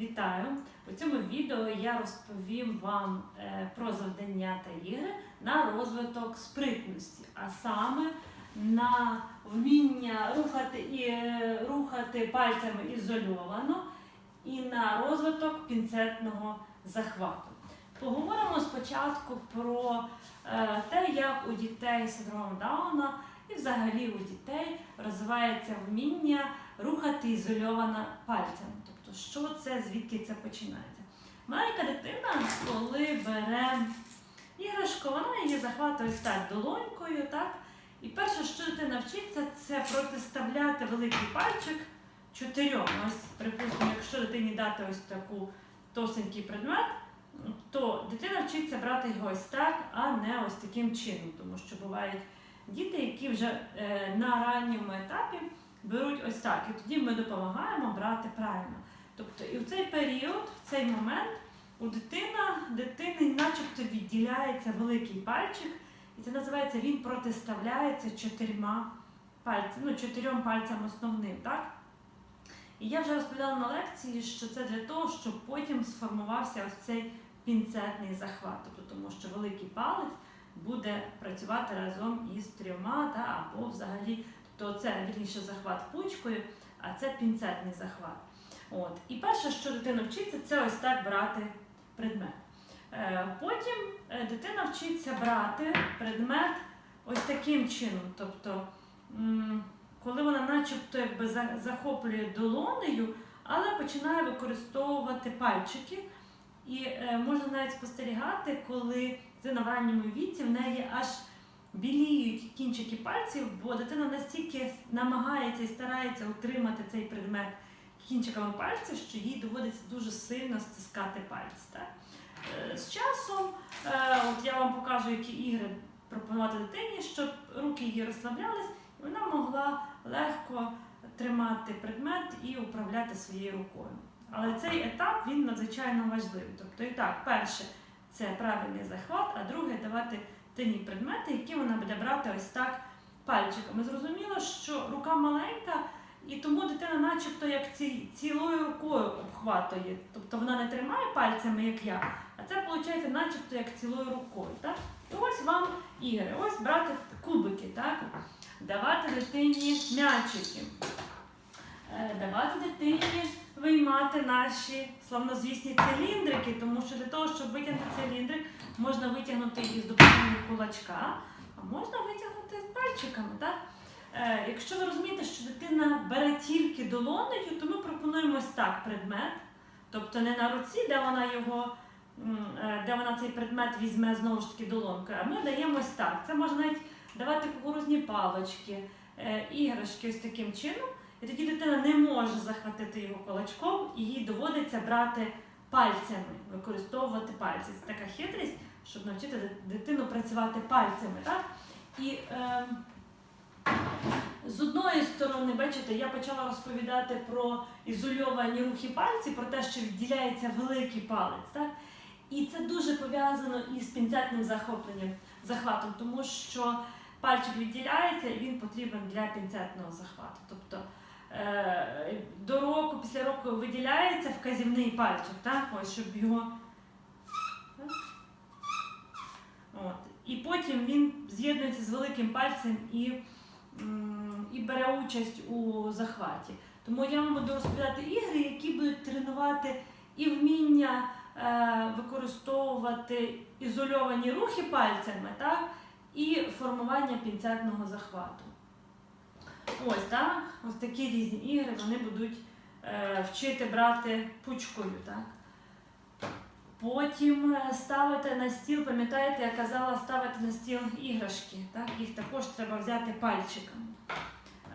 Вітаю! У цьому відео я розповім вам е, про завдання та ігри на розвиток спритності, а саме на вміння рухати, е, рухати пальцями ізольовано і на розвиток пінцетного захвату. Поговоримо спочатку про е, те, як у дітей з синдромом Дауна і взагалі у дітей розвивається вміння рухати ізольовано пальцями. Тобто, що це, звідки це починається? Маленька дитина, коли бере іграшку, вона її захватує так долонькою, так? І перше, що дитина вчиться, це протиставляти великий пальчик чотирьом. Ось, припустимо, якщо дитині дати ось таку товстенький предмет, то дитина вчиться брати його ось так, а не ось таким чином, тому що бувають діти, які вже е, на ранньому етапі беруть ось так, і тоді ми допомагаємо брати правильно. Тобто, і в цей період, в цей момент, у дитина, дитини начебто відділяється великий пальчик, і це називається він протиставляється чотирма пальцями, ну, чотирьом пальцям основним, так? І я вже розповідала на лекції, що це для того, щоб потім сформувався ось цей пінцетний захват, тобто тому що великий палець буде працювати разом із трьома, та, або взагалі, тобто це вірніше захват пучкою, а це пінцетний захват. От. І перше, що дитина вчиться, це ось так брати предмет. Е, Потім е, дитина вчиться брати предмет ось таким чином. Тобто, коли вона начебто якби захоплює долонею, але починає використовувати пальчики. І е, можна навіть спостерігати, коли дитина в ранньому віці в неї аж біліють кінчики пальців, бо дитина настільки намагається і старається утримати цей предмет кінчиками пальців, що їй доводиться дуже сильно стискати пальці. Так? Е, З часом, е, от я вам покажу, які ігри пропонувати дитині, щоб руки її розслаблялись, і вона могла легко тримати предмет і управляти своєю рукою. Але цей етап він надзвичайно важливий. Тобто, і так, перше це правильний захват, а друге давати дитині предмети, які вона буде брати ось так пальчиками. Зрозуміло, що рука маленька, і тому дитина, начебто, як ці, цілою рукою обхватує. Тобто вона не тримає пальцями, як я, а це виходить, начебто, як цілою рукою. Так? І ось вам ігри. Ось брати кубики, так? давати дитині м'ячики, Е, давати дитині виймати наші славнозвісні циліндрики, тому що для того, щоб витягнути циліндрик, можна витягнути її з допомогою кулачка, а можна витягнути з пальчиками. Так? Е, якщо ви розумієте, що дитина бере тільки долонею, то ми пропонуємо ось так предмет, тобто не на руці, де вона його. е, Де вона цей предмет візьме знову ж таки долонкою, а ми даємо ось так. Це можна навіть давати кукурузні палочки, е, іграшки ось таким чином. І тоді дитина не може захватити його кулачком, і їй доводиться брати пальцями, використовувати пальці. Це така хитрість, щоб навчити дитину працювати пальцями. Так? І е, з одної сторони, бачите, я почала розповідати про ізольовані рухи пальців, про те, що відділяється великий палець. Так? І це дуже пов'язано із пінцетним захопленням, захватом, тому що пальчик відділяється і він потрібен для пінцетного захвату. Тобто е, до року, після року виділяється вказівний пальчик, так? Ось, щоб його. От. І потім він з'єднується з великим пальцем і, і бере участь у захваті. Тому я вам буду розповідати ігри, які будуть тренувати і вміння е, використовувати ізольовані рухи пальцями, так? і формування пінцетного захвату. Ось так, ось такі різні ігри вони будуть е, вчити брати пучкою. Так? Потім е, ставити на стіл, пам'ятаєте, я казала ставити на стіл іграшки. Так? Їх також треба взяти пальчиками.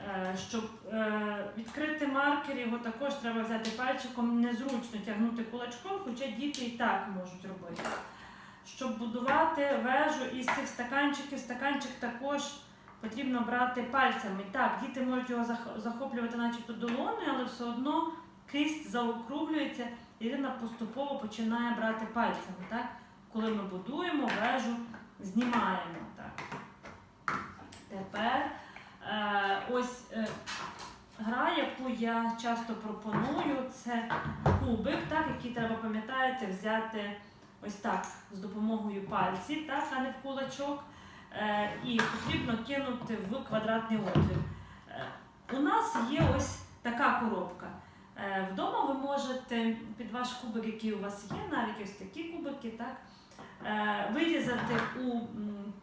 Е, Щоб е, відкрити маркер, його також треба взяти пальчиком, незручно тягнути кулачком, хоча діти і так можуть робити. Щоб будувати вежу із цих стаканчиків, стаканчик також потрібно брати пальцями. Так, діти можуть його захоплювати начебто долоною, але все одно кисть заокруглюється, і дитина поступово починає брати пальцями. Так? Коли ми будуємо вежу, знімаємо. Так. Тепер е, ось е, гра, яку я часто пропоную, це кубик. Так? який треба пам'ятаєте, взяти ось так з допомогою пальців, так, а не в кулачок. Е, і потрібно кинути в квадратний отвір. Е, у нас є ось така коробка. Е, Вдома ви можете під ваш кубик, який у вас є, навіть ось такі кубики, так, е, вирізати у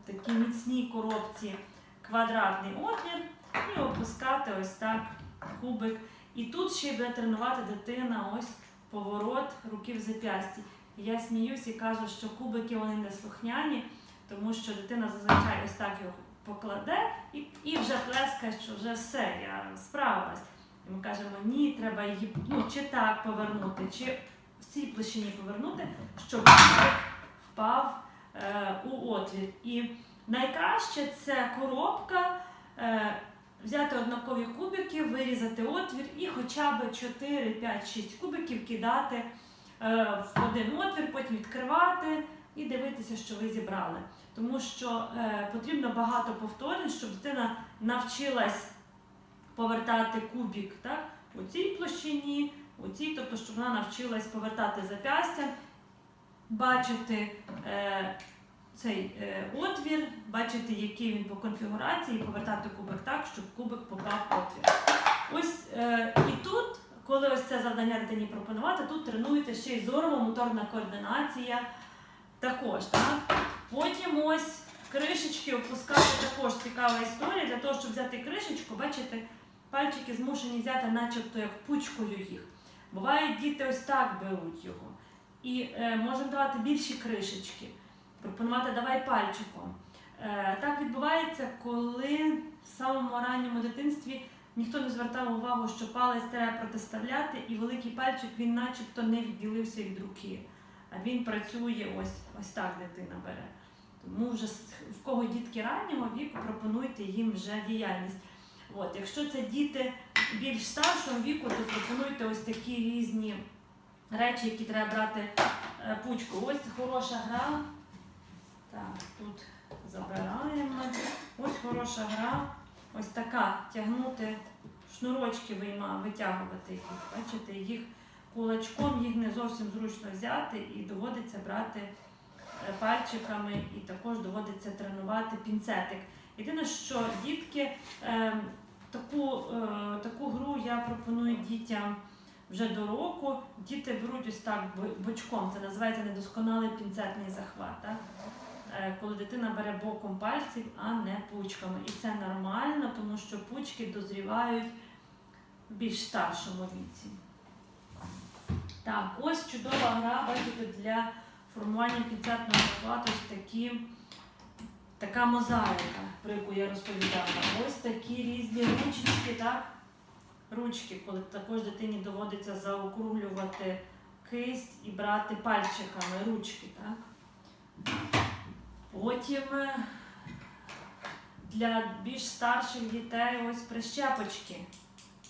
такій міцній коробці квадратний отвір і опускати ось так кубик. І тут ще буде тренувати дитина ось поворот руки в зап'ясті. Я сміюсь і кажу, що кубики вони не слухняні, тому що дитина зазвичай ось так його покладе і, і вже плескає, що вже все, я справилась. І ми кажемо, ні, треба її ну, чи так повернути, чи в цій площині повернути, щоб впав е, у отвір. І найкраще це коробка. Е, Взяти однакові кубики, вирізати отвір і хоча б 4, 5, 6 кубиків кидати е, в один отвір, потім відкривати і дивитися, що ви зібрали. Тому що е, потрібно багато повторень, щоб дитина навчилась повертати кубик так, у цій площині, у цій, тобто, щоб вона навчилась повертати зап'ястя, бачити е, цей е, отвір, бачити, який він по конфігурації, повертати кубик так, щоб кубик попав в отвір. Ось е, і тут, коли ось це завдання дитині пропонувати, тут тренуєте ще й зорова моторна координація також. Так? Потім ось кришечки опускати також цікава історія. Для того, щоб взяти кришечку, бачите, пальчики змушені взяти, начебто як пучкою їх. Бувають діти ось так беруть його. І е, можемо давати більші кришечки, пропонувати давай пальчиком. Е, так відбувається, коли в самому ранньому дитинстві ніхто не звертав увагу, що палець треба протиставляти, і великий пальчик він начебто не відділився від руки. А він працює ось, ось так дитина бере. Тому вже в кого дітки раннього віку, пропонуйте їм вже діяльність. От, якщо це діти більш старшого віку, то пропонуйте ось такі різні речі, які треба брати е, пучку. Ось хороша гра. Так, тут забираємо. Ось хороша гра. Ось така. Тягнути шнурочки вийма, витягувати їх. Бачите, їх кулачком їх не зовсім зручно взяти і доводиться брати е, пальчиками, і також доводиться тренувати пінцетик. Єдине, що дітки е, таку, е, таку гру я пропоную дітям вже до року. Діти беруть ось так бочком. Це називається недосконалий пінцетний захват. Так? Е, Коли дитина бере боком пальців, а не пучками. І це нормально, тому що пучки дозрівають в більш старшому віці. Так, ось чудова гра, бачите, для формування пінцетного захвату ось такі, така мозаїка, про яку я розповідала. Ось такі різні ручечки, так? Ручки, коли також дитині доводиться заокруглювати кисть і брати пальчиками ручки, так? Потім е, для більш старших дітей ось прищепочки.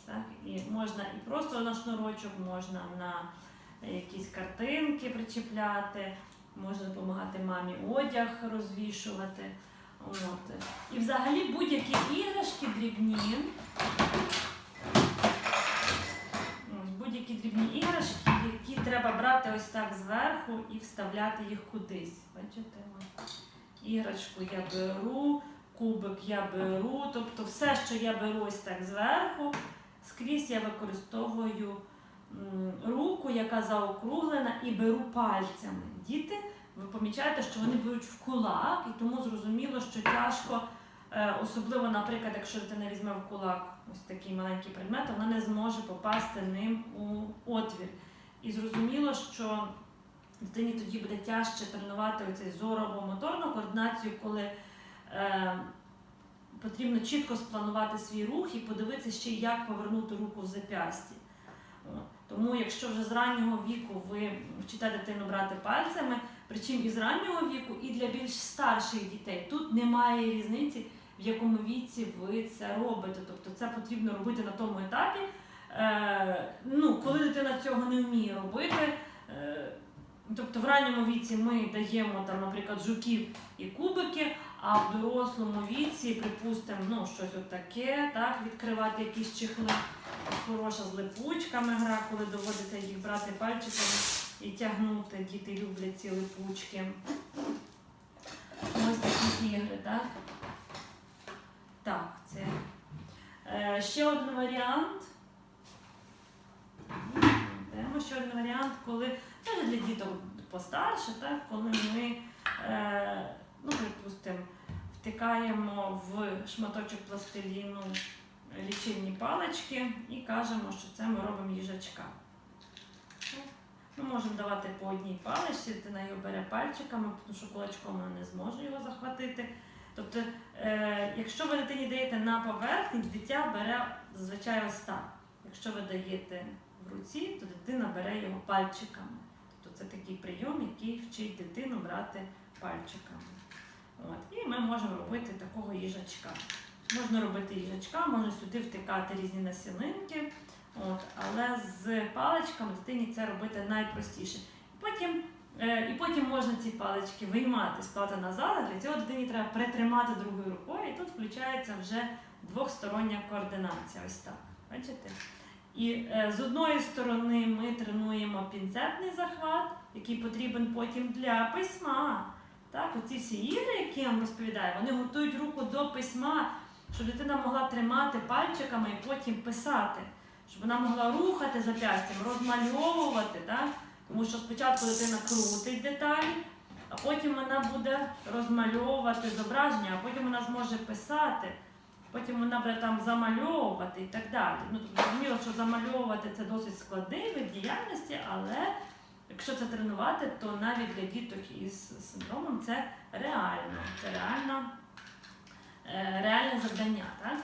Так? І можна і просто на шнурочок, можна на якісь картинки причіпляти, можна допомагати мамі одяг розвішувати. От. І взагалі будь-які іграшки дрібні. Будь-які дрібні іграшки, які треба брати ось так зверху і вставляти їх кудись. Бачите? Іграшку я беру, кубик я беру, тобто все, що я беру ось так зверху, скрізь я використовую руку, яка заокруглена, і беру пальцями. Діти, ви помічаєте, що вони беруть в кулак, і тому зрозуміло, що тяжко, е, особливо, наприклад, якщо дитина візьме в кулак ось такий маленький предмет, вона не зможе попасти ним у отвір. І зрозуміло, що дитині тоді буде тяжче тренувати оцей зорово моторну координацію, коли е, потрібно чітко спланувати свій рух і подивитися ще, як повернути руку в зап'ясті. Тому, якщо вже з раннього віку ви вчите дитину брати пальцями, причому і з раннього віку, і для більш старших дітей, тут немає різниці, в якому віці ви це робите. Тобто це потрібно робити на тому етапі. Е, ну, коли дитина цього не вміє робити. Е, Тобто в ранньому віці ми даємо там, наприклад, жуків і кубики, А в дорослому віці, припустимо, ну щось отаке, так, відкривати якісь чехли. Хороша з липучками гра, коли доводиться їх брати пальчиками і тягнути. Діти люблять ці липучки. Ось такі ігри, так? Так, це. Е, ще один варіант. Беремо ще один варіант, коли навіть для діток постарше, так, коли ми, е, ну, припустимо, втикаємо в шматочок пластиліну лічильні палички і кажемо, що це ми робимо їжачка. Ми можемо давати по одній паличці, дитина його бере пальчиками, тому що кулачком вона не зможе його захватити. Тобто, е, якщо ви дитині даєте на поверхні, дитя бере зазвичай ось так. Якщо ви даєте в руці, то дитина бере його пальчиками. Тобто це такий прийом, який вчить дитину брати пальчиками. От. І ми можемо робити такого їжачка. Можна робити їжачка, можна сюди втикати різні насінинки, от, але з паличками дитині це робити найпростіше. Потім, е, і потім можна ці палички виймати, склати назад, для цього дитині треба притримати другою рукою, і тут включається вже двохстороння координація. Ось так. Бачите? І е, з одної сторони ми тренуємо пінцетний захват, який потрібен потім для письма. Так, оці всі ігри, які я вам розповідаю, вони готують руку до письма, щоб дитина могла тримати пальчиками і потім писати, щоб вона могла рухати зап'ястям, розмальовувати. Так? Тому що спочатку дитина крутить деталі, а потім вона буде розмальовувати зображення, а потім вона зможе писати, потім вона буде там замальовувати і так далі. Ну, тобто, зрозуміло, що замальовувати це досить складний вид діяльності, але якщо це тренувати, то навіть для діток із синдромом це реально. Це реально, е, реальне завдання. Так?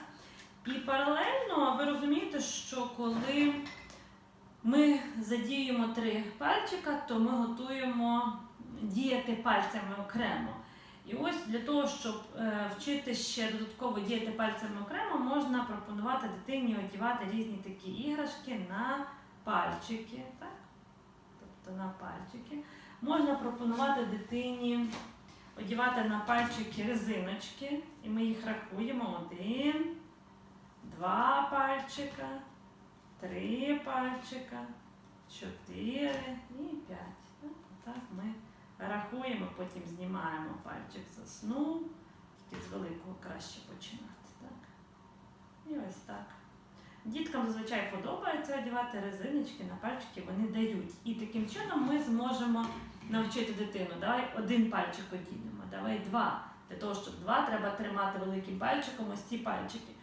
І паралельно ви розумієте, що коли ми задіємо три пальчика, то ми готуємо діяти пальцями окремо. І ось для того, щоб е, вчити ще додатково діяти пальцями окремо, можна пропонувати дитині одягати різні такі іграшки на пальчики. Так? Тобто на пальчики. Можна пропонувати дитині одягати на пальчики резиночки, і ми їх рахуємо. Один, два пальчика, три пальчика, чотири і п'ять. Так, Отак ми рахуємо, потім знімаємо пальчик заснув, тільки з великого краще починати. Так? І ось так. Діткам зазвичай подобається одягати резиночки на пальчики, вони дають. І таким чином ми зможемо навчити дитину. Давай один пальчик одінемо, давай два. Для того, щоб два, треба тримати великим пальчиком ось ці пальчики.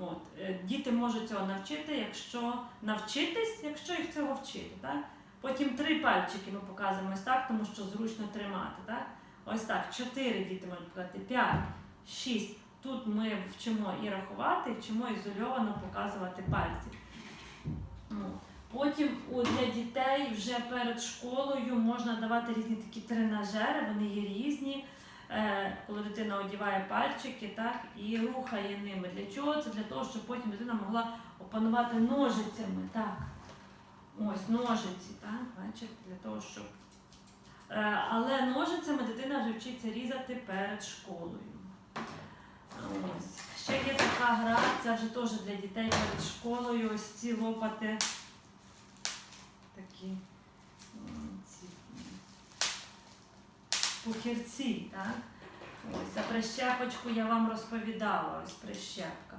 От. е, Діти можуть цього навчити, якщо навчитись, якщо їх цього вчити. Так? Потім три пальчики ми показуємо ось так, тому що зручно тримати. Так? Ось так, чотири діти можуть показати, п'ять, шість. Тут ми вчимо і рахувати, і вчимо ізольовано показувати пальці. Ну, Потім для дітей вже перед школою можна давати різні такі тренажери, вони є різні. Е, коли дитина одіває пальчики так, і рухає ними. Для чого? Це для того, щоб потім дитина могла опанувати ножицями. Так. Ось ножиці, так, бачите, для того, щоб. Е, але ножицями дитина вже вчиться різати перед школою. Ось. Ще є така гра, це вже теж для дітей перед школою. Ось ці лопати такі ці пухірці, так? Ось, за прищепочку я вам розповідала, ось прищепка.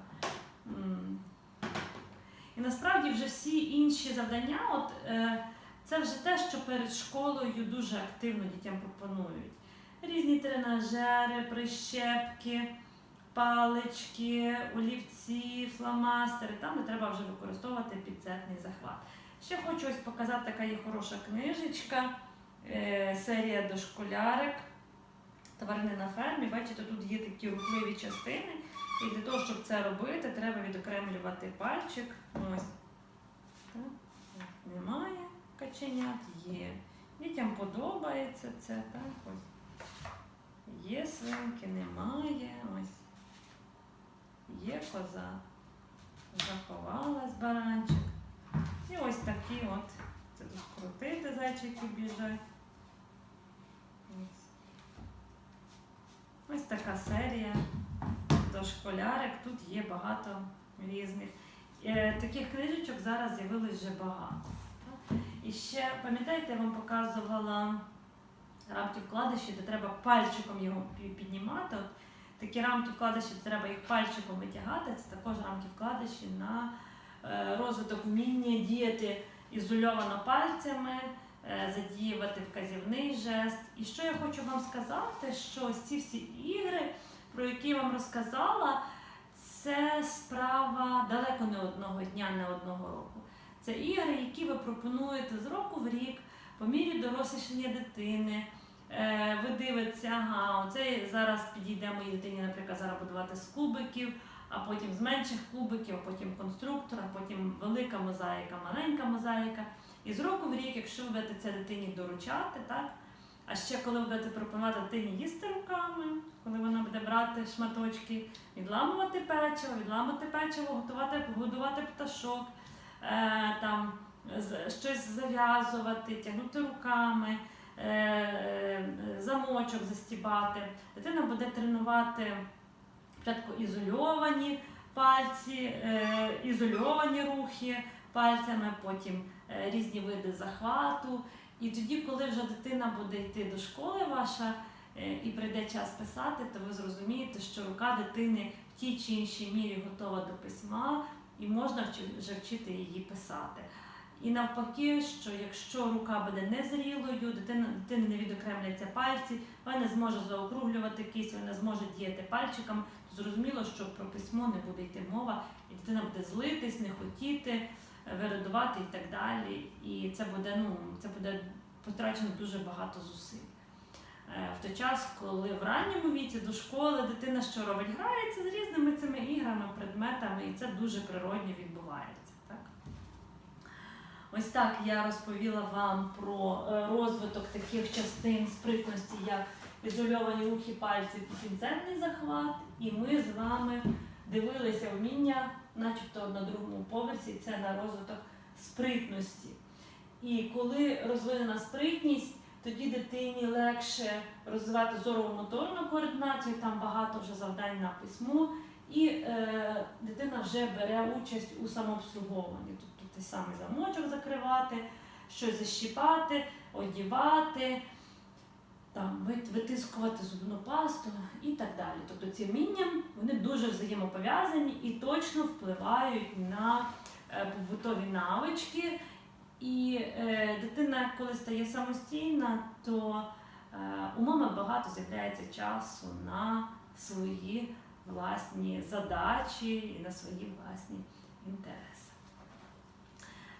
І насправді вже всі інші завдання, от, е, це вже те, що перед школою дуже активно дітям пропонують. Різні тренажери, прищепки, палички, олівці, фломастери, там де треба вже використовувати підцетний захват. Ще хочу ось показати, така є хороша книжечка, е, серія дошколярик. Тварини на фермі. Бачите, тут є такі рухливі частини. І для того, щоб це робити, треба відокремлювати пальчик. Ось. Так. Немає каченят, є. Дітям подобається це. Так, ось. Є свинки, немає. Ось. Є коза. Заховалась баранчик. І ось такі от. Це тут крутити зайчики біжать. Ось. Ось така серія до школярик. Тут є багато різних. Е, Таких книжечок зараз з'явилось вже багато. І ще, пам'ятаєте, я вам показувала рамки вкладиші, де треба пальчиком його піднімати. Такі рамки вкладиші, треба їх пальчиком витягати. Це також рамки вкладиші на е, розвиток вміння діяти ізольовано пальцями, е, задіювати вказівний жест. І що я хочу вам сказати, що ці всі ігри, про які я вам розказала, це справа далеко не одного дня, не одного року. Це ігри, які ви пропонуєте з року в рік, по мірі дорослішання дитини. Е, Ви дивитеся, ага, оце зараз підійде моїй дитині, наприклад, зараз будувати з кубиків, а потім з менших кубиків, а потім конструктор, а потім велика мозаїка, маленька мозаїка. І з року в рік, якщо ви будете це дитині доручати, так? А ще коли ви будете пропонувати дитині їсти руками, коли вона буде брати шматочки, відламувати печиво, відламувати печиво, готувати, годувати пташок, е, там, щось зав'язувати, тягнути руками, замочок застібати. Дитина буде тренувати спочатку ізольовані пальці, е, ізольовані рухи пальцями, потім е, різні види захвату. І тоді, коли вже дитина буде йти до школи ваша е, і прийде час писати, то ви зрозумієте, що рука дитини в тій чи іншій мірі готова до письма, і можна вже вчити її писати. І навпаки, що якщо рука буде незрілою, дитина, дитина не відокремляться пальці, вона не зможе заокруглювати кисть, вона зможе діяти пальчиком, то зрозуміло, що про письмо не буде йти мова, і дитина буде злитись, не хотіти, е, вирадувати і так далі. І це буде, ну, це буде потрачено дуже багато зусиль. Е, В той час, коли в ранньому віці до школи дитина що робить? Грається з різними цими іграми, предметами, і це дуже природньо відбувається. Ось так я розповіла вам про е, розвиток таких частин спритності, як ізольовані рухи пальців і пінцетний захват. І ми з вами дивилися вміння, начебто на другому поверсі, це на розвиток спритності. І коли розвинена спритність, тоді дитині легше розвивати зорову моторну координацію, там багато вже завдань на письмо, і е, дитина вже бере участь у самообслуговуванні. Той самий замочок закривати, щось защіпати, одівати, там, витискувати зубну пасту і так далі. Тобто ці вміння вони дуже взаємопов'язані і точно впливають на е, побутові навички. І е, дитина, коли стає самостійна, то е, у мами багато з'являється часу на свої власні задачі і на свої власні інтереси.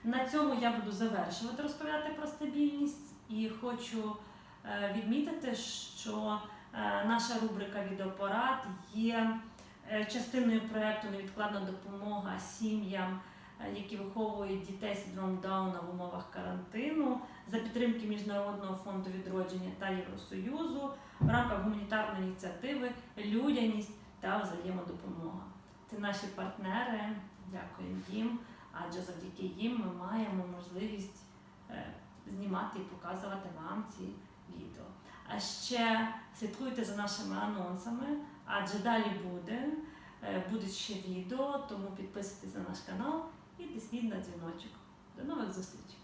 На цьому я буду завершувати розповідати про стабільність і хочу е, відмітити, що е, наша рубрика Відеопорад є е, частиною проєкту Невідкладна допомога сім'ям які виховують дітей з синдромом Дауна в умовах карантину за підтримки Міжнародного фонду відродження та Євросоюзу в рамках гуманітарної ініціативи Людяність та взаємодопомога. Це наші партнери. Дякуємо їм, адже завдяки їм ми маємо можливість е, знімати і показувати вам ці відео. А ще слідкуйте за нашими анонсами, адже далі буде. Е, Будуть ще відео, тому підписуйтесь на наш канал і тисніть на дзвіночок. До нових зустрічей!